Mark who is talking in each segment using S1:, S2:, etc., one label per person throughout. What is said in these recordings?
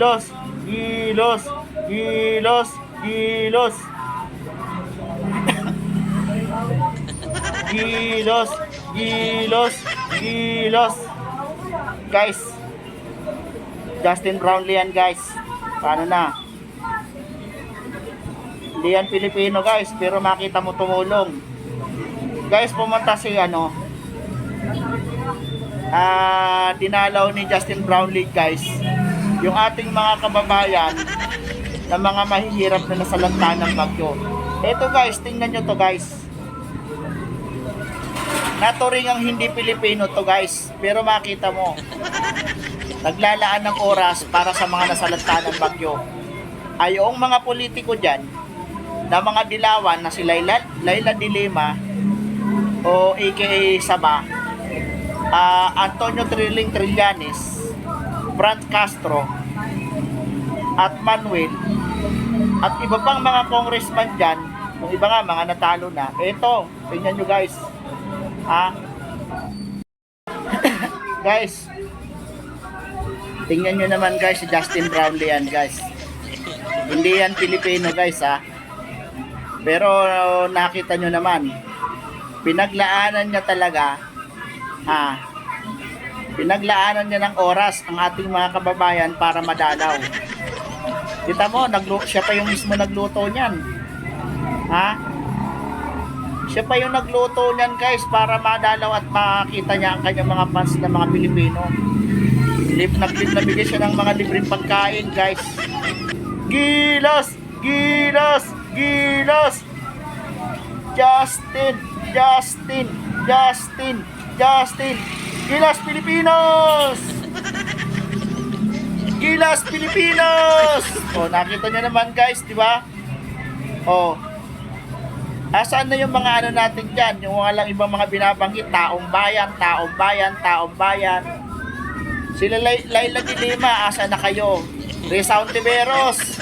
S1: Gilos! Gilos! Gilos! Gilos! Gilos! Gilos! Gilos! Guys, Justin Brownlee yan guys. Paano na? Hindi yan Pilipino guys, pero makita mo tumulong. Guys, pumunta si ano, ah dinalaw ni Justin Brownlee guys yung ating mga kababayan na mga mahihirap na nasalanta ng bagyo. Ito guys, tingnan nyo to guys. Naturing ang hindi Pilipino to guys, pero makita mo, naglalaan ng oras para sa mga nasalanta ng bagyo. Ay mga politiko dyan, na mga dilawan na si Laila, Laila Dilema o aka Saba, ah, Antonio Trilling Trillanes, Brant Castro, at Manuel, at iba pang mga congressman dyan, yung iba nga, mga natalo na. Ito, tingnan nyo guys. Ha? guys, tingnan nyo naman guys si Justin Brownlee yan guys. Hindi yan Pilipino guys ha. Pero nakita nyo naman, pinaglaanan niya talaga ha, pinaglaanan niya ng oras ang ating mga kababayan para madalaw. Kita mo, naglu siya pa yung mismo nagluto niyan. Ha? Siya pa yung nagluto niyan guys para madalaw at makita niya ang kanyang mga fans na mga Pilipino. Lip na lip na bigay siya ng mga libreng pagkain guys. Gilas! Gilas! Gilas! Justin! Justin! Justin! Justin! Gilas Pilipinos! Gilas Pilipinos! Oh, nakita niyo naman guys, di ba? Oh. Asaan na yung mga ano natin dyan? Yung mga lang ibang mga binabanggit, taong bayan, taong bayan, taong bayan. Sila Lay- Laila de Lima, asa na kayo? Rizal Tiberos.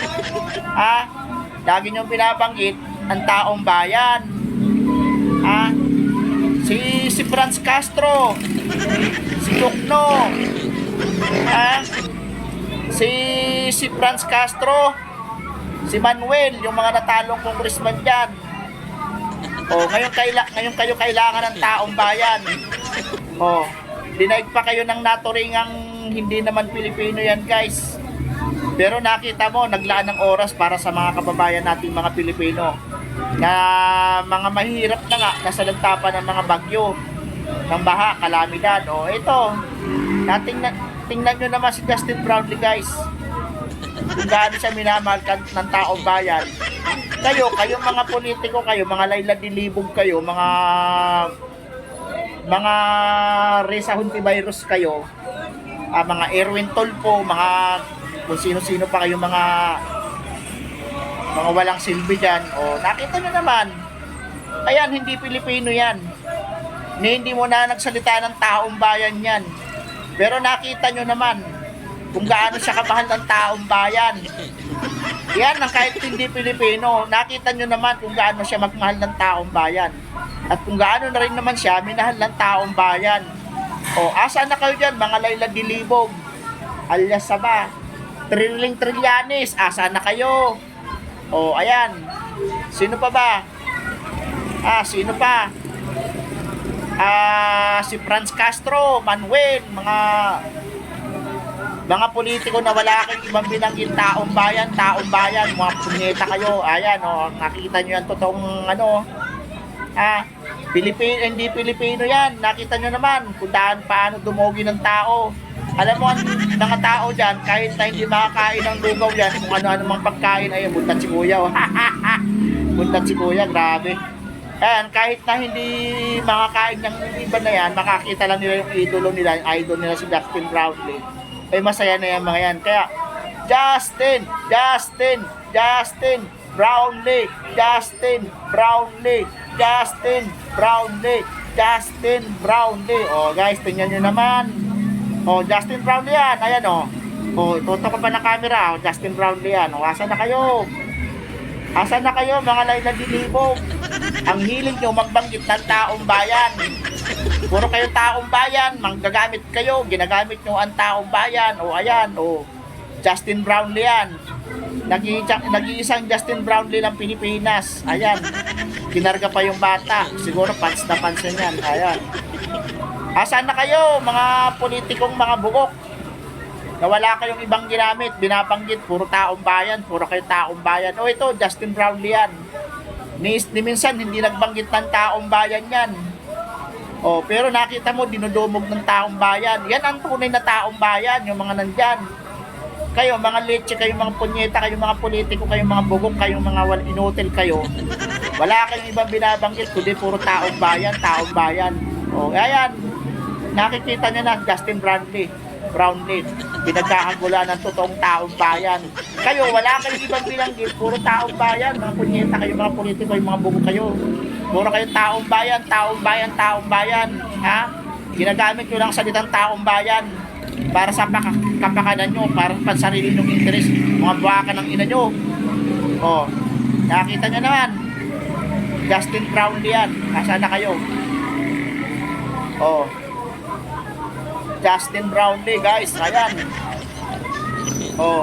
S1: Ha? Lagi niyong binabanggit, ang taong bayan. Ha? Si, si Franz Castro. Si Tukno. Ha? Si, si Franz Castro. Si Manuel, yung mga natalong congressman dyan. Oh, ngayon kaila ngayon kayo kailangan ng taong bayan. Oh, dinaig pa kayo ng naturingang hindi naman Pilipino yan, guys. Pero nakita mo, naglaan ng oras para sa mga kababayan nating mga Pilipino na mga mahirap na nga nasa lagtapan ng mga bagyo ng baha, kalamidad. O ito, natingnan, tingnan nyo naman si Justin Brownlee guys. Kung gaano siya minamahal ng taong bayan. Kayo, kayong mga politiko kayo, mga Laila Dilibog kayo, mga mga Reza Hontivirus kayo, ah, mga Erwin Tolpo, mga kung sino-sino pa kayo mga mga walang silbi dyan. O, nakita nyo naman. Ayan, hindi Pilipino yan. Ni hindi mo na nagsalita ng taong bayan yan. Pero nakita nyo naman kung gaano siya kamahal ng taong bayan. Yan ang kahit hindi Pilipino. Nakita nyo naman kung gaano siya magmahal ng taong bayan. At kung gaano na rin naman siya minahal ng taong bayan. O, asa na kayo dyan, mga Layla Dilibog, alias Saba, Trilling Trillanes, asa na kayo? O, ayan. Sino pa ba? Ah, sino pa? Ah, si Franz Castro, Manuel, mga mga politiko na wala kang ibang binanggit taong bayan, taong bayan, mga punyeta kayo. Ayan, oh, nakita niyo yan totoong ano. Ah, Pilipino, hindi Pilipino yan. Nakita niyo naman kung daan paano dumogi ng tao. Alam mo, ang mga tao dyan, kahit na hindi makakain ng lugaw yan, kung ano-ano mang pagkain, ayun, buntat si kuya. Oh. buntat si kuya, grabe. Ayan, kahit na hindi makakain ng iba na yan, makakita lang nila yung idolo nila, yung idol nila si Justin Brownlee. Ay masaya na yan mga yan. Kaya, Justin, Justin, Justin, Brownlee, Justin, Brownlee, Justin, Brownlee, Justin, Brownlee. O guys, tingnan nyo naman. O, Justin Brownlee yan. Ayan o. O, tutok pa ng camera. O, Justin Brownlee yan. O, asa na kayo? Asa na kayo mga Layla Dilibog? Ang hiling nyo magbanggit ng taong bayan. Puro kayo taong bayan, manggagamit kayo, ginagamit nyo ang taong bayan. O ayan, o. Justin Brownlee yan. Nag-iisa- Nag-iisang Justin Brownlee ng Pilipinas. Ayan. Kinarga pa yung bata. Siguro pants na pants yan. Ayan. Asan na kayo, mga politikong mga bugok? Na wala kayong ibang ginamit, binabanggit, puro taong bayan, puro kayo taong bayan. O ito, Justin Brownlee yan. Ni, ni minsan, hindi nagbanggit ng taong bayan yan. O, pero nakita mo, dinudumog ng taong bayan. Yan ang tunay na taong bayan, yung mga nandyan. Kayo, mga leche, kayo mga punyeta, kayo mga politiko, kayo mga bugok, kayo mga wal inutil kayo. Wala kayong ibang binabanggit, kundi puro taong bayan, taong bayan. O, ayan. Nakikita nyo na, Justin Brownlee. Brownlee. Pinagkakagulan ng totoong taong bayan. Kayo, wala kayong ibang binanggit, puro taong bayan. Mga punyeta, kayo mga politiko, kayo mga bugok kayo. Puro kayo taong bayan, taong bayan, taong bayan. Ha? Ginagamit nyo lang salitang taong bayan para sa paka- kapakanan nyo, para sa sarili nyong interes, mga buwaka ng ina nyo. Oh, nakita nyo naman. Justin Brownlee yan. Nasaan na kayo? Oh. Justin Brownlee, guys. Ayan. Oh.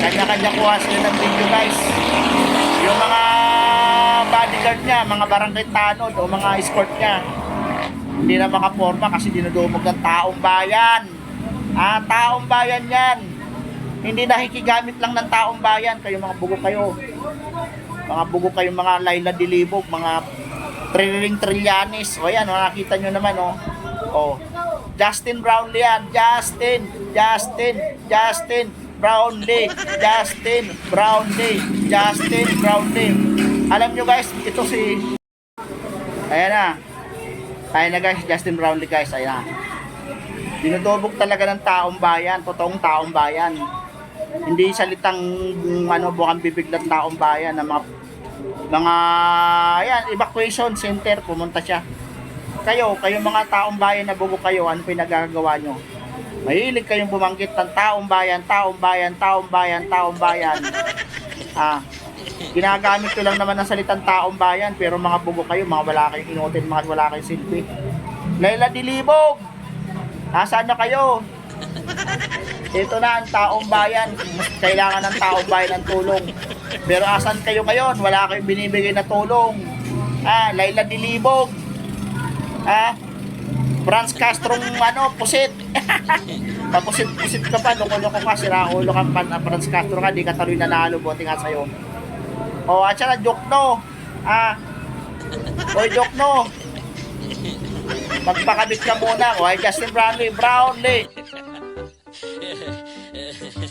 S1: Kanya-kanya kuha sila ng video, guys. Yung mga bodyguard niya, mga barangay tanod o mga escort niya, hindi na makaporma kasi dinudumog ng taong bayan. Ah, taong bayan yan. Hindi nakikigamit lang ng taong bayan. Kayo mga bugo kayo. Mga bugo kayo, mga Laila Dilibog, mga Triling Trillanes. O yan, nakita nyo naman, oh. Oh. Justin Brownlee yan. Justin, Justin, Justin Brownlee, Justin Brownlee, Justin Brownlee. Alam nyo guys, ito si... Ayan na. Ayan na guys, Justin Brownlee guys, ayan na. Dinudobog talaga ng taong bayan, totoong taong bayan. Hindi salitang ano bukang bibig ng taong bayan na mga mga ayan, evacuation center pumunta siya. Kayo, kayo mga taong bayan na bugo kayo, ano pinagagawa nyo? Mahilig kayong bumanggit ng taong bayan, taong bayan, taong bayan, taong bayan. Ah, ginagamit ko lang naman ng salitang taong bayan, pero mga bugo kayo, mga wala kayong inutin, mga wala kayong silbi. Laila Dilibog, nasaan na kayo? Ito na ang taong bayan. Kailangan ng taong bayan ng tulong. Pero asan kayo ngayon? Wala kayong binibigay na tulong. Ah, Laila Dilibog. Ah, Franz Castro ano, pusit. Papusit-pusit ka pa, loko-loko ka, sira ulo ka pa, na Franz Castro ka, di ka tuloy nanalo, buti nga sa'yo. O, at saka, Jokno. Ah, Oy, Jokno. Magpakabit ka muna. O, ay Justin Brownlee, Brownlee.